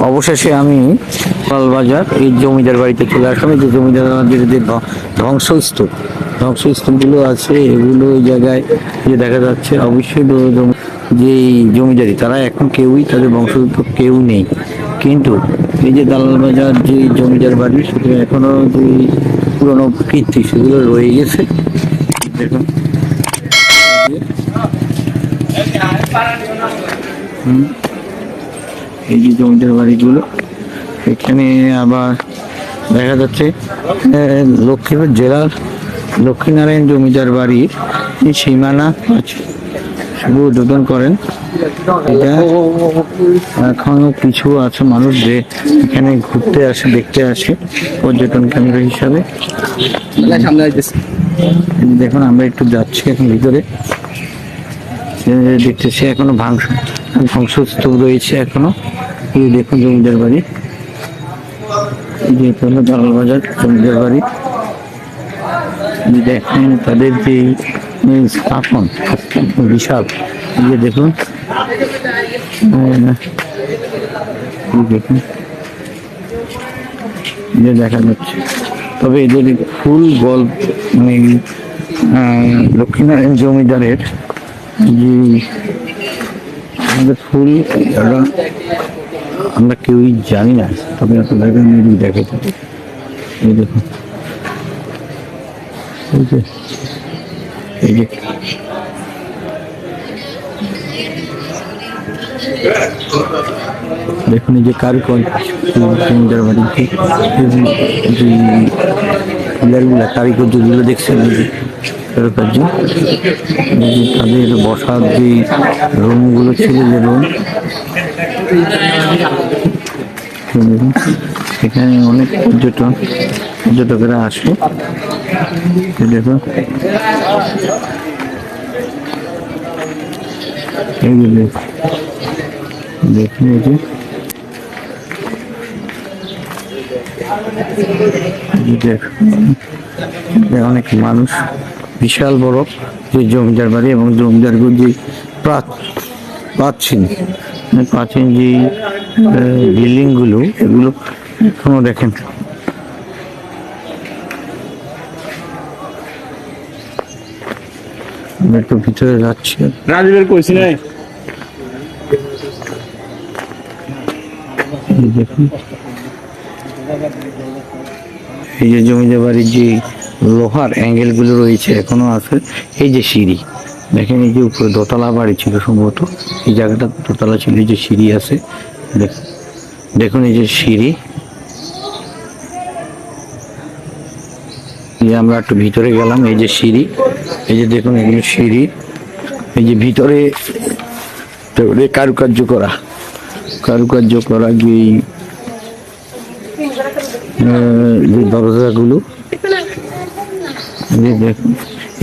অবশেষে আমি লালবাজার এই জমিদার বাড়িতে চলে আসলাম। এই যে জমিদার যে ধ্ব- ধ্বংসস্তূপ, ধ্বংসস্তূপগুলো আছে, এগুলো ওই জায়গায় যে দেখা যাচ্ছে, অবশ্যই যে জমিদারি, তারা এখন কেউই তাদের বংশগত কেউ নেই। কিন্তু এই যে দালাল বাজার যে জমিদার বাড়ি, সেটা এখনও যে পুরনো কীর্তি, সেগুলো রয়ে গেছে। দেখুন। হুম। এই যে জমিদার বাড়িগুলো, এখানে আবার দেখা যাচ্ছে লক্ষ্মীপুর জেলার লক্ষ্মীনারায়ণ জমিদার বাড়ির সীমানা আছে শুভ উদ্বোধন করেন। এটা এখনও কিছু আছে মানুষ যে এখানে ঘুরতে আসে, দেখতে আসে, পর্যটন কেন্দ্র হিসাবে। দেখুন, আমরা একটু যাচ্ছি এখন ভিতরে। দেখতেছি এখনও ভাংস ধ্বংসস্তূপ রয়েছে এখনও। দেখুন জমিদার বাড়ি। এই যে এটা হলো দালাল বাজার, জমিদার বাড়ি। দেখুন তাদের যে স্থাপন, বিশাল। যে দেখুন। দেখুন। যে দেখা যাচ্ছে। তবে এদের ফুল গল্প মানে লক্ষ্মীনারায়ণ জমিদারের যে, আমাদের ফুল আমরা কেউই জানি না। তবে আপনাদেরকে আমি দেখে থাকি এই দেখুন এই যে এই যে। দেখুন এই যে কারুকল জমিদার বাড়িতে পিলারগুলা কারিগরগুলো দেখছেন তাদের বসার যে রুমগুলো ছিল, যে রুম এখানে অনেক পর্যটন, পর্যটকেরা আসে এই দেখো। এই যে দেখ- দেখুন যে। অনেক মানুষ, বিশাল বড় যে জমিদার বাড়ি এবং জমিদার যে প্রাচ- প্রাচীন মানে প্রাচীন যে বিল্ডিংগুলো এগুলো এখনও দেখেন। একটু ভিতরে যাচ্ছি। রাজীবের কইছি নাই? এই দেখুন। এই যে জমিদার বাড়ির যে লোহার অ্যাঙ্গেলগুলো রয়েছে এখনও আছে। এই যে সিঁড়ি। দেখেন এই যে উপরে দোতলা বাড়ি ছিল সম্ভবত। এই জায়গাটা দোতলা ছিল, এই যে সিঁড়ি আছে। দেখ- দেখুন এই যে সিঁড়ি। যে আমরা একটু ভিতরে গেলাম, এই যে সিঁড়ি। এই যে দেখুন এগুলো সিঁড়ি। এই যে ভিতরে কারুকার্য করা। কারুকার্য করা যে দরজাগুলো। দেখুন।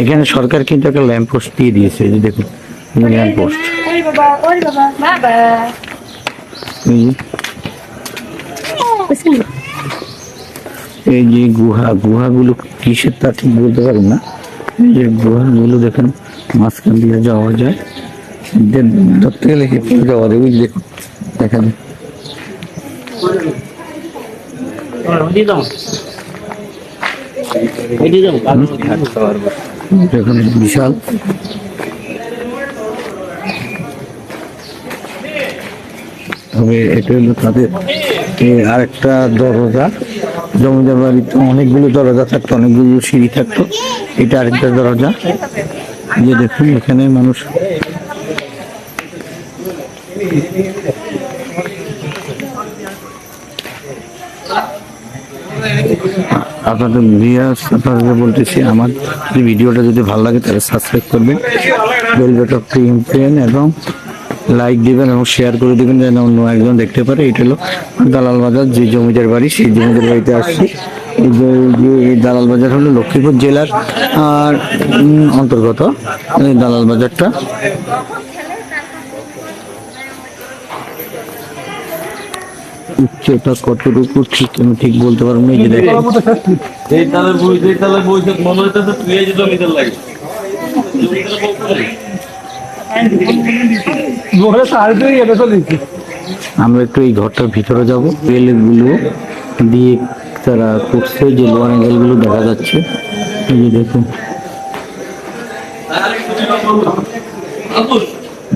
এখানে সরকার কিন্তু একটা ল্যাম্প পোস্ট দিয়ে দিয়েছে এই যে দেখুন ল্যাম্প পোস্ট। ওরে বাবা ওরে বাবা বাবা। এই যে এই গুহা গুহাগুলো কিসের তা ঠিক বলতে পারব না। এই যে গুহাগুলো দেখেন মাঝখান দিয়ে যাওয়া যায়। ধরতে গেলে হেঁটে যাওয়া যায় ওই যে দেখুন দেখা যায় দেখুন, বিশাল। তবে এটা হলো তাদের আরেকটা দরজা। জমিদার বাড়িতে অনেকগুলো দরজা থাকতো, অনেকগুলো সিঁড়ি থাকতো। এটা আরেকটা দরজা। যে দেখুন, এখানে মানুষ আপনাদের ভিউয়ার্স আপনাদের বলতেছি, আমার ভিডিওটা যদি ভালো লাগে তাহলে সাবস্ক্রাইব করবেন বেল বাটন প্রিন্টেন এবং লাইক দিবেন এবং শেয়ার করে দিবেন যেন অন্য একজন দেখতে পারে। এটা হলো দালাল বাজার, যে জমিদার বাড়ি, সেই জমিদার বাড়িতে আসছি। এই দালাল বাজার হলো লক্ষ্মীপুর জেলার, আর অন্তর্গত দালাল বাজারটা। উচ্চতা কতটুকু ঠিক আমি ঠিক বলতে পারব না যে দেখেন বই বই মনে হইতেছে তুই লাগে। আমরা একটু এই ঘরটার ভিতরে যাব। রেলগুলো দিয়ে তারা করছে যে লোয়ার অ্যাঙ্গেলগুলো দেখা যাচ্ছে। এই যে দেখুন।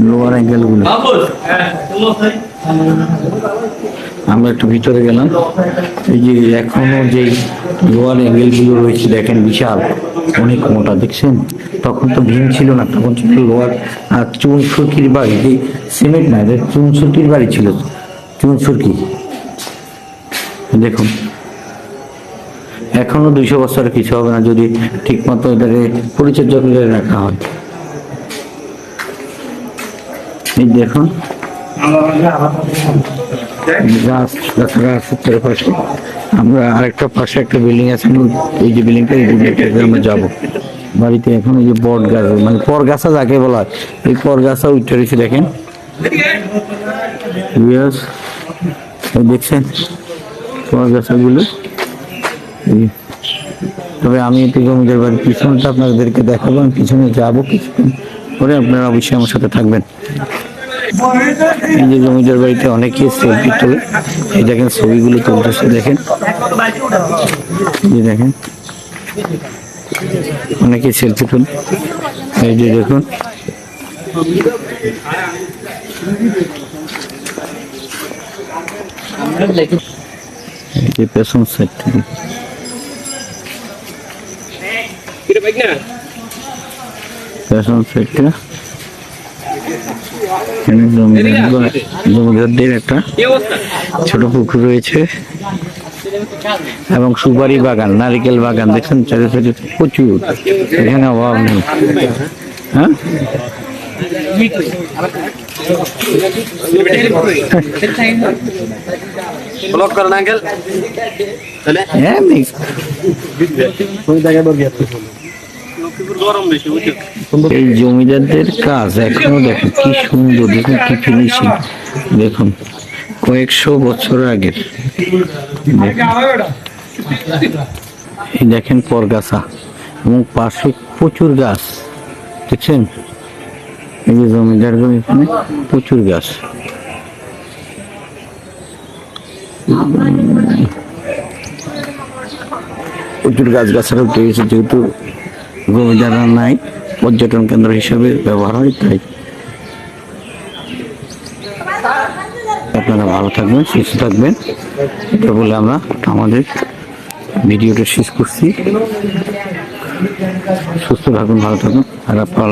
লোয়ার অ্যাঙ্গেলগুলো। আমরা একটু ভিতরে গেলাম। এই যে এখনও যে লোয়ার অ্যাঙ্গেলগুলো রয়েছে, দেখেন বিশাল, অনেক মোটা, দেখছেন? তখন তো ভীম ছিল না, তখন ছিল লোয়ার, আর চুন সুরকির বাড়ি, যে সিমেন্ট না চুন সুরকির বাড়ি ছিল। চুন সুরকি দেখুন, এখনও দুইশো বছর কিছু হবে না, যদি ঠিক মতো এটাকে পরিচর্যা করে রাখা হয়। এই দেখুন গাছরা আছে চারপাশে আমরা আরেকটা পাশে একটা বিল্ডিং আছে এই যে বিল্ডিংটা এই বিল্ডিংটাতে আমরা যাব। বাড়িতে এখন এই যে বট গাছ মানে পরগাছা যাকে বলা হয়। এই পরগাছা উঠে রয়েছে, দেখেন. দেখছেন পরগাছাগুলো তবে আমি একটু জমিদের বাড়ির পিছনটা আপনাদেরকে দেখাবো, আমি পিছনে যাব কিছুক্ষণ পরে আপনারা অবশ্যই আমার সাথে থাকবেন। যে জমিদার বাড়িতে অনেকেই সেলফি তোলে। এই দেখেন ছবিগুলো তুলতেছে, দেখেন। যে দেখেন। অনেকে সেলফি তোলে। এই যে দেখুন। সাইড পেছন সাইডটা জমিদারদের একটা ছোট পুকুর রয়েছে এবং সুপারি বাগান নারিকেল বাগান দেখছেন চারি সাইডে প্রচুর। এখানে অভাব নেই। হ্যাঁ? ব্লক করেন আঙ্কেল হ্যাঁ এই জমিদারদের কাজ এখনও দেখুন, কি সুন্দর, দেখুন কি ফিনিশিং দেখুন, কয়েকশো বছর আগের। দেখেন। পরগাছা, এবং পাশে প্রচুর গাছ দেখছেন এই যে জমিদার এখানে প্রচুর গাছ। প্রচুর গাছ গাছারা যেহেতু জমিদারা নাই, পর্যটন কেন্দ্র হিসাবে ব্যবহার হয়, তাই। আপনারা ভালো থাকবেন, সুস্থ থাকবেন। এটা বলে আমরা আমাদের ভিডিওটা শেষ করছি। সুস্থ থাকুন, ভালো থাকুন। আর আপনার